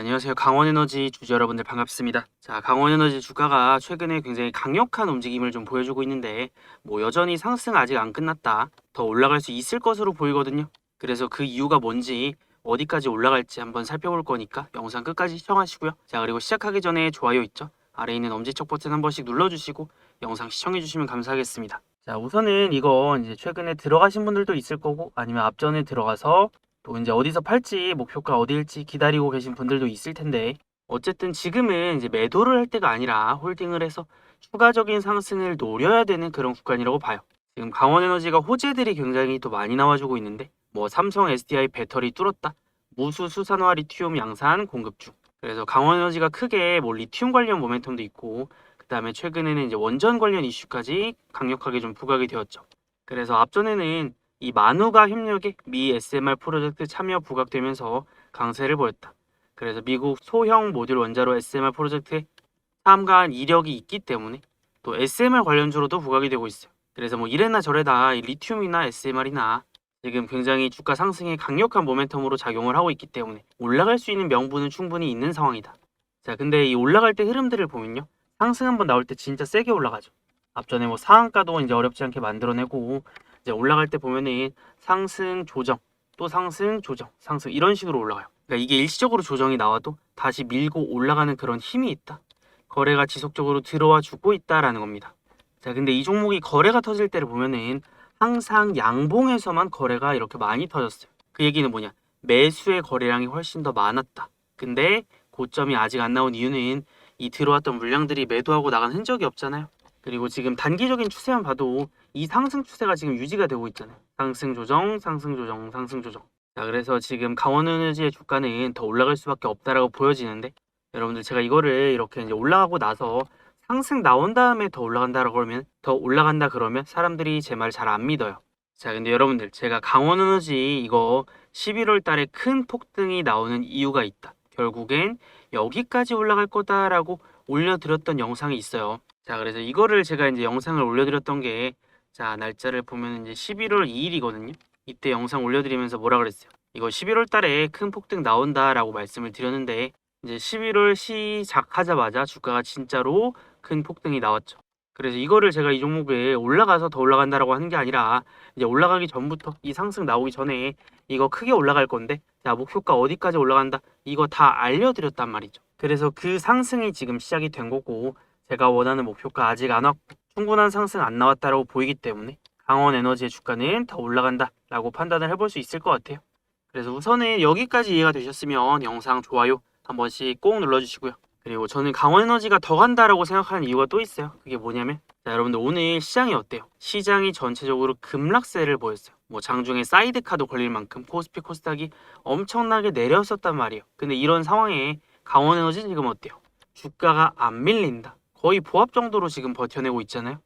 안녕하세요. 강원에너지 주주 여러분들 반갑습니다. 자, 강원에너지 주가가 최근에 굉장히 강력한 움직임을 좀 보여주고 있는데, 뭐 여전히 상승 아직 안 끝났다. 더 올라갈 수 있을 것으로 보이거든요. 그래서 그 이유가 뭔지, 어디까지 올라갈지 한번 살펴볼 거니까 영상 끝까지 시청하시고요. 자, 그리고 시작하기 전에 좋아요 있죠? 아래 있는 엄지척 버튼 한 번씩 눌러주시고 영상 시청해주시면 감사하겠습니다. 자, 우선은 이거 이제 최근에 들어가신 분들도 있을 거고, 아니면 앞전에 들어가서 또 이제 어디서 팔지 목표가 어디일지 기다리고 계신 분들도 있을 텐데 어쨌든 지금은 이제 매도를 할 때가 아니라 홀딩을 해서 추가적인 상승을 노려야 되는 그런 구간이라고 봐요. 지금 강원에너지가 호재들이 굉장히 또 많이 나와주고 있는데 뭐 삼성 SDI 배터리 뚫었다, 무수 수산화 리튬 양산 공급 중. 그래서 강원에너지가 크게 뭐 리튬 관련 모멘텀도 있고 그 다음에 최근에는 이제 원전 관련 이슈까지 강력하게 좀 부각이 되었죠. 그래서 앞전에는 이 만우가 협력에 미 SMR 프로젝트 참여 부각되면서 강세를 보였다. 그래서 미국 소형 모듈 원자로 SMR 프로젝트에 참가한 이력이 있기 때문에 또 SMR 관련주로도 부각이 되고 있어요. 그래서 뭐 이래나 저래다 이 리튬이나 SMR이나 지금 굉장히 주가 상승에 강력한 모멘텀으로 작용을 하고 있기 때문에 올라갈 수 있는 명분은 충분히 있는 상황이다. 자, 근데 이 올라갈 때 흐름들을 보면요. 상승 한번 나올 때 진짜 세게 올라가죠. 앞전에 뭐 상한가도 이제 어렵지 않게 만들어내고 이제 올라갈 때 보면은 상승 조정 또 상승 조정 상승 이런 식으로 올라가요. 그러니까 이게 일시적으로 조정이 나와도 다시 밀고 올라가는 그런 힘이 있다. 거래가 지속적으로 들어와 주고 있다라는 겁니다. 자, 근데 이 종목이 거래가 터질 때를 보면은 항상 양봉에서만 거래가 이렇게 많이 터졌어요. 그 얘기는 뭐냐? 매수의 거래량이 훨씬 더 많았다. 근데 고점이 아직 안 나온 이유는 이 들어왔던 물량들이 매도하고 나간 흔적이 없잖아요. 그리고 지금 단기적인 추세만 봐도 이 상승 추세가 지금 유지가 되고 있잖아요. 상승 조정, 상승 조정, 상승 조정. 자, 그래서 지금 강원에너지의 주가는 더 올라갈 수밖에 없다라고 보여지는데 여러분들 제가 이거를 이렇게 이제 올라가고 나서 상승 나온 다음에 더 올라간다라고 그러면 더 올라간다 그러면 사람들이 제 말 잘 안 믿어요. 자, 근데 여러분들 제가 강원에너지 이거 11월 달에 큰 폭등이 나오는 이유가 있다. 결국엔 여기까지 올라갈 거다라고 올려드렸던 영상이 있어요. 자, 그래서 이거를 제가 이제 영상을 올려드렸던 게, 자, 날짜를 보면 이제 11월 2일이거든요. 이때 영상 올려드리면서 뭐라 그랬어요? 이거 11월 달에 큰 폭등 나온다라고 말씀을 드렸는데, 이제 11월 시작하자마자 주가가 진짜로 큰 폭등이 나왔죠. 그래서 이거를 제가 이 종목에 올라가서 더 올라간다라고 하는 게 아니라, 이제 올라가기 전부터 이 상승 나오기 전에 이거 크게 올라갈 건데, 자, 목표가 어디까지 올라간다? 이거 다 알려드렸단 말이죠. 그래서 그 상승이 지금 시작이 된 거고, 제가 원하는 목표가 아직 안 왔고 충분한 상승 안 나왔다라고 보이기 때문에 강원 에너지의 주가는 더 올라간다 라고 판단을 해볼 수 있을 것 같아요. 그래서 우선은 여기까지 이해가 되셨으면 영상 좋아요 한 번씩 꼭 눌러주시고요. 그리고 저는 강원 에너지가 더 간다라고 생각하는 이유가 또 있어요. 그게 뭐냐면 자, 여러분들 오늘 시장이 어때요? 시장이 전체적으로 급락세를 보였어요. 뭐 장중에 사이드카도 걸릴 만큼 코스피 코스닥이 엄청나게 내렸었단 말이에요. 근데 이런 상황에 강원 에너지 지금 어때요? 주가가 안 밀린다. 거의 보합 정도로 지금 버텨내고 있잖아요.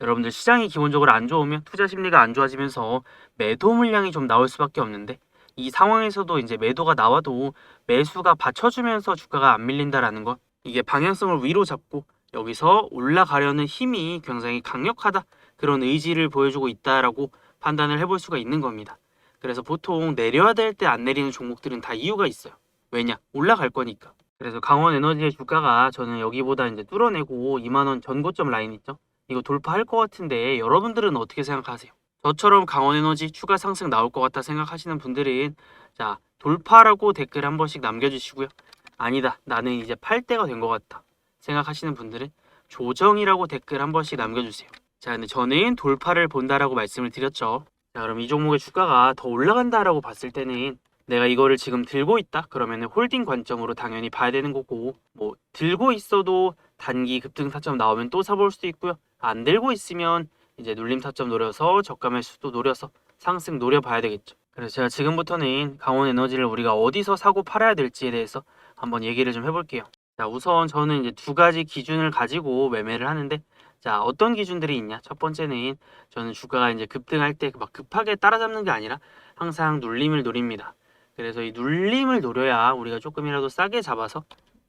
여러분들 시장이 기본적으로 안 좋으면 투자 심리가 안 좋아지면서 매도 물량이 좀 나올 수밖에 없는데 이 상황에서도 이제 매도가 나와도 매수가 받쳐주면서 주가가 안 밀린다라는 것 이게 방향성을 위로 잡고 여기서 올라가려는 힘이 굉장히 강력하다 그런 의지를 보여주고 있다라고 판단을 해볼 수가 있는 겁니다. 그래서 보통 내려야 될 때 안 내리는 종목들은 다 이유가 있어요. 왜냐? 올라갈 거니까. 그래서 강원 에너지의 주가가 저는 여기보다 이제 뚫어내고 2만 원 전고점 라인 있죠? 이거 돌파할 것 같은데 여러분들은 어떻게 생각하세요? 저처럼 강원 에너지 추가 상승 나올 것 같다 생각하시는 분들은 자 돌파라고 댓글 한 번씩 남겨주시고요. 아니다 나는 이제 팔 때가 된 것 같다 생각하시는 분들은 조정이라고 댓글 한 번씩 남겨주세요. 자 근데 저는 돌파를 본다라고 말씀을 드렸죠. 자 그럼 이 종목의 주가가 더 올라간다라고 봤을 때는 내가 이거를 지금 들고 있다? 그러면 홀딩 관점으로 당연히 봐야 되는 거고 뭐 들고 있어도 단기 급등 타점 나오면 또 사볼 수도 있고요. 안 들고 있으면 이제 눌림 타점 노려서 저가 매수도 노려서 상승 노려봐야 되겠죠. 그래서 제가 지금부터는 강원 에너지를 우리가 어디서 사고 팔아야 될지에 대해서 한번 얘기를 좀 해볼게요. 자 우선 저는 이제 두 가지 기준을 가지고 매매를 하는데 자 어떤 기준들이 있냐? 첫 번째는 저는 주가가 이제 급등할 때 막 급하게 따라잡는 게 아니라 항상 눌림을 노립니다 그래서 이 눌림을 노려야 우리가 조금이라도 싸게 잡아서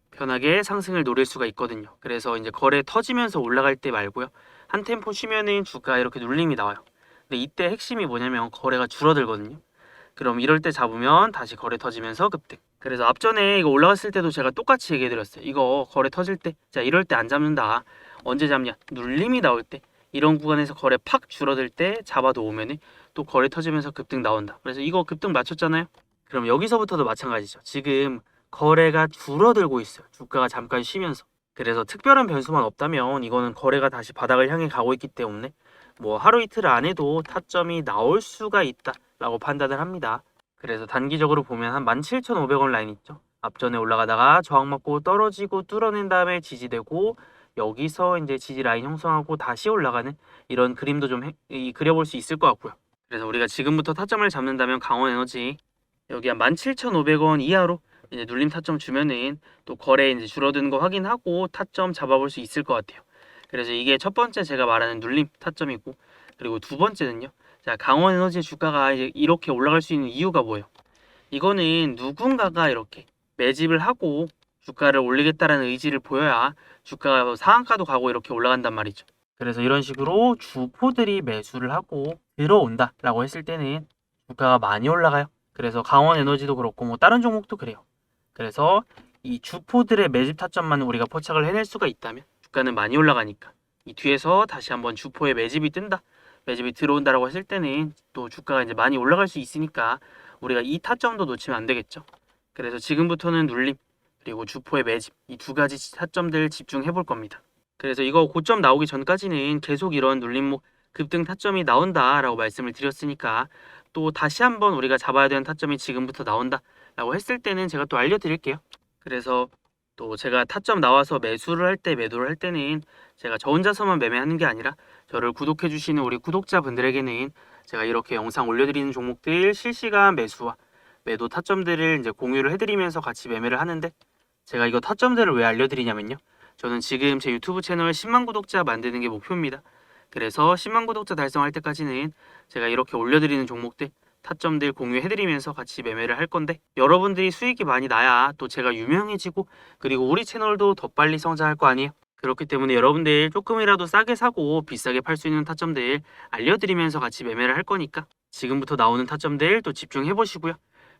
편하게 상승을 노릴 수가 있거든요. 그래서 이제 거래 터지면서 올라갈 때 말고요. 한 템포 쉬면은 주가 이렇게 눌림이 나와요. 근데 이때 핵심이 뭐냐면 거래가 줄어들거든요. 그럼 이럴 때 잡으면 다시 거래 터지면서 급등. 그래서 앞전에 이거 올라갔을 때도 제가 똑같이 얘기해 드렸어요. 이거 거래 터질 때, 자, 이럴 때 안 잡는다. 언제 잡냐? 눌림이 나올 때. 이런 구간에서 거래 팍 줄어들 때 잡아도 오면은 또 거래 터지면서 급등 나온다. 그래서 이거 급등 맞췄잖아요. 그럼 여기서부터도 마찬가지죠. 지금 거래가 줄어들고 있어요. 주가가 잠깐 쉬면서. 그래서 특별한 변수만 없다면 이거는 거래가 다시 바닥을 향해 가고 있기 때문에 뭐 하루 이틀 안에도 타점이 나올 수가 있다라고 판단을 합니다. 그래서 단기적으로 보면 한 17,500원 라인 있죠. 앞전에 올라가다가 저항 맞고 떨어지고 뚫어낸 다음에 지지되고 여기서 이제 지지 라인 형성하고 다시 올라가는 이런 그림도 좀 해- 이- 그려볼 수 있을 것 같고요. 그래서 우리가 지금부터 타점을 잡는다면 강원 에너지 여기 한 17,500원 이하로 이제 눌림 타점 주면은 또 거래 이제 줄어드는 거 확인하고 타점 잡아볼 수 있을 것 같아요. 그래서 이게 첫 번째 제가 말하는 눌림 타점이고 그리고 두 번째는요. 자, 강원 에너지 주가가 이제 이렇게 올라갈 수 있는 이유가 뭐예요? 이거는 누군가가 이렇게 매집을 하고 주가를 올리겠다라는 의지를 보여야 주가가 뭐 상한가도 가고 이렇게 올라간단 말이죠. 그래서 이런 식으로 주포들이 매수를 하고 들어온다라고 했을 때는 주가가 많이 올라가요. 그래서 강원 에너지도 그렇고 뭐 다른 종목도 그래요. 그래서 이 주포들의 매집 타점만 우리가 포착을 해낼 수가 있다면 주가는 많이 올라가니까 이 뒤에서 다시 한번 주포의 매집이 뜬다. 매집이 들어온다라고 했을 때는 또 주가가 이제 많이 올라갈 수 있으니까 우리가 이 타점도 놓치면 안 되겠죠. 그래서 지금부터는 눌림 그리고 주포의 매집 이 두 가지 타점들 집중해 볼 겁니다. 그래서 이거 고점 나오기 전까지는 계속 이런 눌림목 급등 타점이 나온다라고 말씀을 드렸으니까 또 다시 한번 우리가 잡아야 되는 타점이 지금부터 나온다라고 했을 때는 제가 또 알려드릴게요. 그래서 또 제가 타점 나와서 매수를 할 때 매도를 할 때는 제가 저 혼자서만 매매하는 게 아니라 저를 구독해 주시는 우리 구독자분들에게는 제가 이렇게 영상 올려드리는 종목들 실시간 매수와 매도 타점들을 이제 공유를 해드리면서 같이 매매를 하는데 제가 이거 타점들을 왜 알려드리냐면요. 저는 지금 제 유튜브 채널 10만 구독자 만드는 게 목표입니다. 그래서 10만 구독자 달성할 때까지는 제가 이렇게 올려드리는 종목들 타점들 공유해드리면서 같이 매매를 할 건데 여러분들이 수익이 많이 나야 또 제가 유명해지고 그리고 우리 채널도 더 빨리 성장할 거 아니에요? 그렇기 때문에 여러분들 조금이라도 싸게 사고 비싸게 팔 수 있는 타점들 알려드리면서 같이 매매를 할 거니까 지금부터 나오는 타점들 또 집중해 보시고요.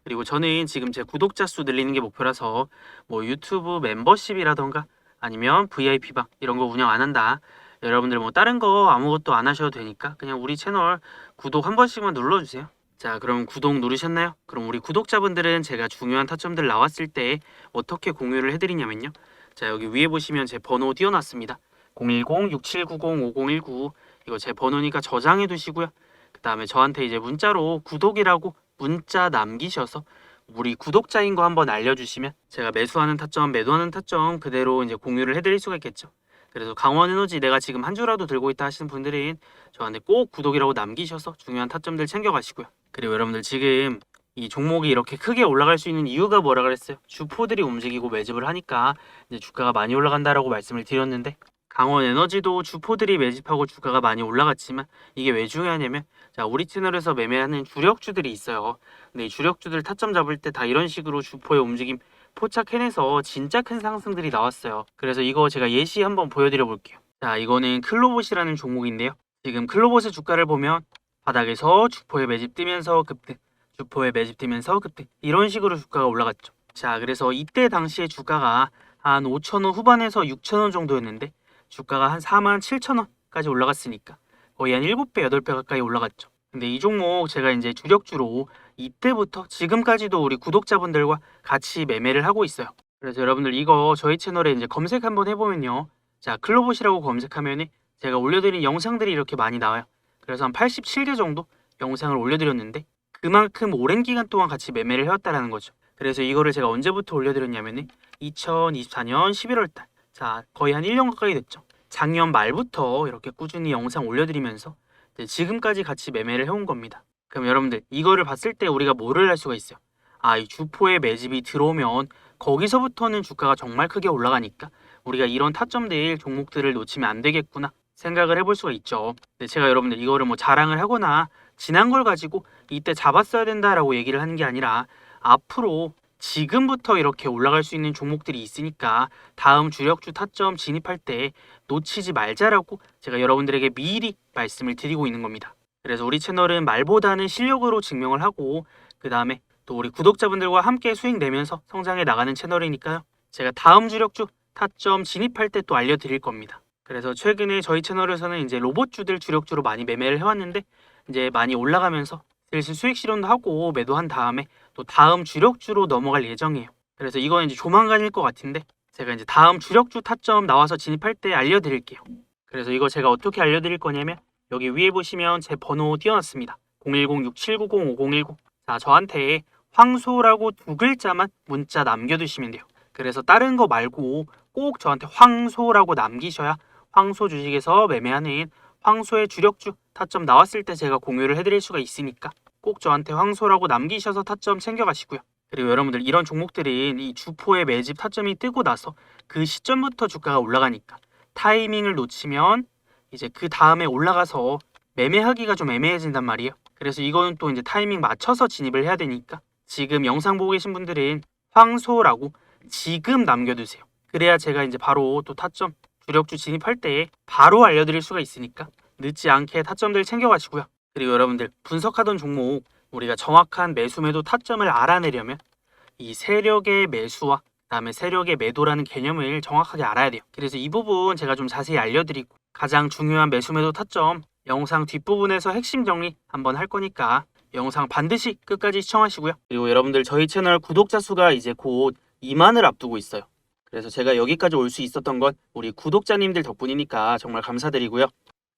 그리고 저는 지금 제 구독자 수 늘리는 게 목표라서 뭐 유튜브 멤버십이라던가 아니면 VIP방 이런 거 운영 안 한다. 여러분들 뭐 다른 거 아무것도 안 하셔도 되니까 그냥 우리 채널 구독 한 번씩만 눌러주세요. 자, 그럼 구독 누르셨나요? 그럼 우리 구독자분들은 제가 중요한 타점들 나왔을 때 어떻게 공유를 해드리냐면요. 자, 여기 위에 보시면 제 번호 띄워놨습니다. 010-6790-5019 이거 제 번호니까 저장해 두시고요. 그 다음에 저한테 이제 문자로 구독이라고 문자 남기셔서 우리 구독자인 거 한번 알려주시면 제가 매수하는 타점, 매도하는 타점 그대로 이제 공유를 해드릴 수가 있겠죠. 그래서 강원 에너지 내가 지금 한 주라도 들고 있다 하시는 분들은 저한테 꼭 구독이라고 남기셔서 중요한 타점들 챙겨가시고요. 그리고 여러분들 지금 이 종목이 이렇게 크게 올라갈 수 있는 이유가 뭐라 그랬어요? 주포들이 움직이고 매집을 하니까 이제 주가가 많이 올라간다라고 말씀을 드렸는데 강원 에너지도 주포들이 매집하고 주가가 많이 올라갔지만 이게 왜 중요하냐면 자 우리 채널에서 매매하는 주력주들이 있어요. 근데 이 주력주들 타점 잡을 때 다 이런 식으로 주포의 움직임 포착해내서 진짜 큰 상승들이 나왔어요. 그래서 이거 제가 예시 한번 보여드려 볼게요. 자 이거는 클로봇이라는 종목인데요. 지금 클로봇의 주가를 보면 바닥에서 주포의 매집 뜨면서 급등, 주포의 매집 뜨면서 급등 이런 식으로 주가가 올라갔죠. 자 그래서 이때 당시에 주가가 한 5천원 후반에서 6천원 정도였는데 주가가 한 4만 7천원까지 올라갔으니까 거의 한 7배, 8배 가까이 올라갔죠. 근데 이 종목 제가 이제 주력주로 이때부터 지금까지도 우리 구독자분들과 같이 매매를 하고 있어요. 그래서 여러분들 이거 저희 채널에 이제 검색 한번 해보면요. 자, 클로봇이라고 검색하면 제가 올려드린 영상들이 이렇게 많이 나와요. 그래서 한 87개 정도 영상을 올려드렸는데 그만큼 오랜 기간 동안 같이 매매를 해왔다라는 거죠. 그래서 이거를 제가 언제부터 올려드렸냐면은 2024년 11월 달. 자, 거의 한 1년 가까이 됐죠. 작년 말부터 이렇게 꾸준히 영상 올려드리면서 지금까지 같이 매매를 해온 겁니다. 그럼 여러분들 이거를 봤을 때 우리가 뭐를 할 수가 있어요? 아, 이 주포의 매집이 들어오면 거기서부터는 주가가 정말 크게 올라가니까 우리가 이런 타점들 종목들을 놓치면 안 되겠구나 생각을 해볼 수가 있죠. 근데 제가 여러분들 이거를 뭐 자랑을 하거나 지난 걸 가지고 이때 잡았어야 된다라고 얘기를 하는 게 아니라 앞으로 지금부터 이렇게 올라갈 수 있는 종목들이 있으니까 다음 주력주 타점 진입할 때 놓치지 말자라고 제가 여러분들에게 미리 말씀을 드리고 있는 겁니다. 그래서 우리 채널은 말보다는 실력으로 증명을 하고 그 다음에 또 우리 구독자분들과 함께 수익 내면서 성장해 나가는 채널이니까요. 제가 다음 주력주 타점 진입할 때 또 알려드릴 겁니다. 그래서 최근에 저희 채널에서는 이제 로봇주들 주력주로 많이 매매를 해왔는데 이제 많이 올라가면서 슬슬 수익 실현도 하고 매도한 다음에 또 다음 주력주로 넘어갈 예정이에요. 그래서 이건 이제 조만간일 것 같은데 제가 이제 다음 주력주 타점 나와서 진입할 때 알려드릴게요. 그래서 이거 제가 어떻게 알려드릴 거냐면 여기 위에 보시면 제 번호 띄워놨습니다. 010-6790-5019. 자, 저한테 황소라고 두 글자만 문자 남겨두시면 돼요. 그래서 다른 거 말고 꼭 저한테 황소라고 남기셔야 황소 주식에서 매매하는 황소의 주력주 타점 나왔을 때 제가 공유를 해드릴 수가 있으니까 꼭 저한테 황소라고 남기셔서 타점 챙겨가시고요. 그리고 여러분들 이런 종목들은 이 주포의 매집 타점이 뜨고 나서 그 시점부터 주가가 올라가니까 타이밍을 놓치면 이제 그 다음에 올라가서 매매하기가 좀 애매해진단 말이에요. 그래서 이거는 또 이제 타이밍 맞춰서 진입을 해야 되니까 지금 영상 보고 계신 분들은 황소라고 지금 남겨두세요. 그래야 제가 이제 바로 또 타점 주력주 진입할 때 바로 알려드릴 수가 있으니까 늦지 않게 타점들 챙겨가시고요. 그리고 여러분들 분석하던 종목 우리가 정확한 매수 매도 타점을 알아내려면 이 세력의 매수와 그다음에 세력의 매도라는 개념을 정확하게 알아야 돼요. 그래서 이 부분 제가 좀 자세히 알려드리고 가장 중요한 매수 매도 타점 영상 뒷부분에서 핵심 정리 한번 할 거니까 영상 반드시 끝까지 시청하시고요. 그리고 여러분들 저희 채널 구독자 수가 이제 곧 2만을 앞두고 있어요. 그래서 제가 여기까지 올 수 있었던 건 우리 구독자님들 덕분이니까 정말 감사드리고요.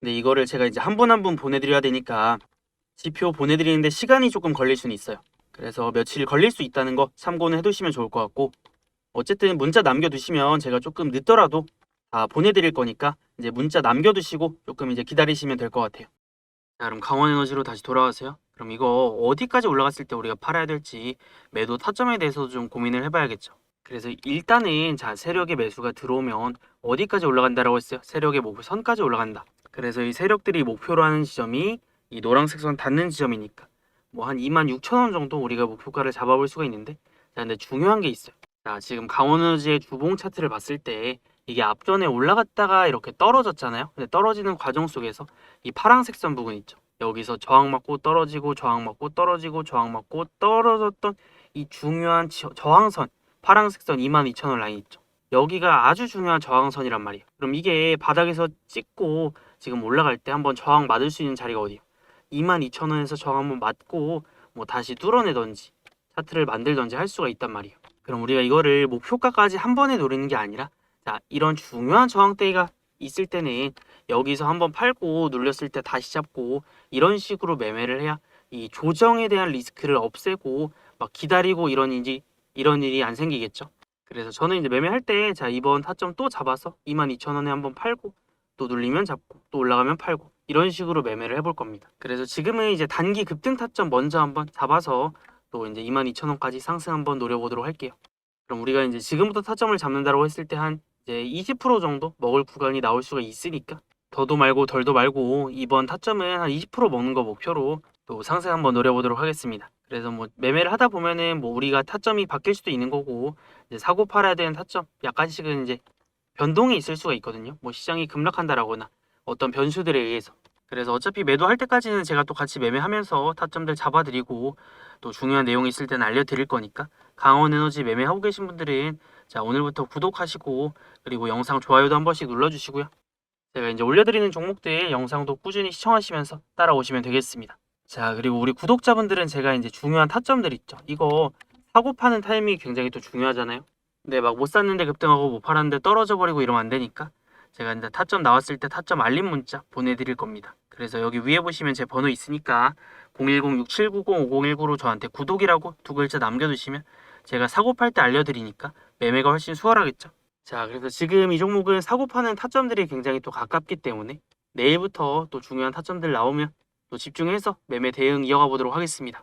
근데 이거를 제가 이제 한 분 한 분 보내드려야 되니까 지표 보내드리는데 시간이 조금 걸릴 수는 있어요. 그래서 며칠 걸릴 수 있다는 거 참고는 해두시면 좋을 것 같고 어쨌든 문자 남겨두시면 제가 조금 늦더라도 다 보내드릴 거니까 이제 문자 남겨두시고 조금 이제 기다리시면 될 것 같아요. 자, 그럼 강원에너지로 다시 돌아와서요. 그럼 이거 어디까지 올라갔을 때 우리가 팔아야 될지 매도 타점에 대해서도 좀 고민을 해봐야겠죠. 그래서 일단은 자 세력의 매수가 들어오면 어디까지 올라간다라고 했어요? 세력의 목표 선까지 올라간다. 그래서 이 세력들이 목표로 하는 지점이 이 노란색 선 닿는 지점이니까 뭐 한 2만 6천 원 정도 우리가 목표가를 잡아볼 수가 있는데 자 근데 중요한 게 있어요. 자 지금 강원에너지의 주봉 차트를 봤을 때 이게 앞전에 올라갔다가 이렇게 떨어졌잖아요. 근데 떨어지는 과정 속에서 이 파란색 선 부분 있죠. 여기서 저항 맞고 떨어지고 저항 맞고 떨어지고 저항 맞고 떨어졌던 이 중요한 저- 저항선 파란색 선 22,000원 라인 있죠. 여기가 아주 중요한 저항선이란 말이에요. 그럼 이게 바닥에서 찍고 지금 올라갈 때 한번 저항 맞을 수 있는 자리가 어디예요? 22,000원에서 저항 한번 맞고 뭐 다시 뚫어내던지 차트를 만들던지 할 수가 있단 말이에요. 그럼 우리가 이거를 목표가까지 한 번에 노리는 게 아니라 자 이런 중요한 저항대가 있을 때는 여기서 한번 팔고 눌렸을 때 다시 잡고 이런 식으로 매매를 해야 이 조정에 대한 리스크를 없애고 막 기다리고 이런 일이 이런 일이 안 생기겠죠. 그래서 저는 이제 매매할 때 자 이번 타점 또 잡아서 22,000원에 한번 팔고 또 눌리면 잡고 또 올라가면 팔고 이런 식으로 매매를 해볼 겁니다. 그래서 지금은 이제 단기 급등 타점 먼저 한번 잡아서 또 이제 22,000원까지 상승 한번 노려보도록 할게요. 그럼 우리가 이제 지금부터 타점을 잡는다고 했을 때 한 이제 20% 정도 먹을 구간이 나올 수가 있으니까 더도 말고 덜도 말고 이번 타점은 한 20% 먹는 거 목표로 또 상승 한번 노려보도록 하겠습니다. 그래서 뭐 매매를 하다 보면은 뭐 우리가 타점이 바뀔 수도 있는 거고 이제 사고 팔아야 되는 타점 약간씩은 이제 변동이 있을 수가 있거든요. 뭐 시장이 급락한다라거나 어떤 변수들에 의해서. 그래서 어차피 매도할 때까지는 제가 또 같이 매매하면서 타점들 잡아드리고 또 중요한 내용이 있을 때는 알려드릴 거니까 강원 에너지 매매하고 계신 분들은 자 오늘부터 구독하시고 그리고 영상 좋아요도 한 번씩 눌러주시고요. 제가 이제 올려드리는 종목들 영상도 꾸준히 시청하시면서 따라오시면 되겠습니다. 자 그리고 우리 구독자분들은 제가 이제 중요한 타점들 있죠. 이거 사고 파는 타이밍이 굉장히 또 중요하잖아요. 근데 막 못 샀는데 급등하고 못 팔았는데 떨어져 버리고 이러면 안 되니까 제가 이제 타점 나왔을 때 타점 알림 문자 보내드릴 겁니다. 그래서 여기 위에 보시면 제 번호 있으니까 010-6790-5019로 저한테 구독이라고 두 글자 남겨두시면 제가 사고 팔 때 알려드리니까 매매가 훨씬 수월하겠죠. 자, 그래서 지금 이 종목은 사고 파는 타점들이 굉장히 또 가깝기 때문에 내일부터 또 중요한 타점들 나오면 또 집중해서 매매 대응 이어가 보도록 하겠습니다.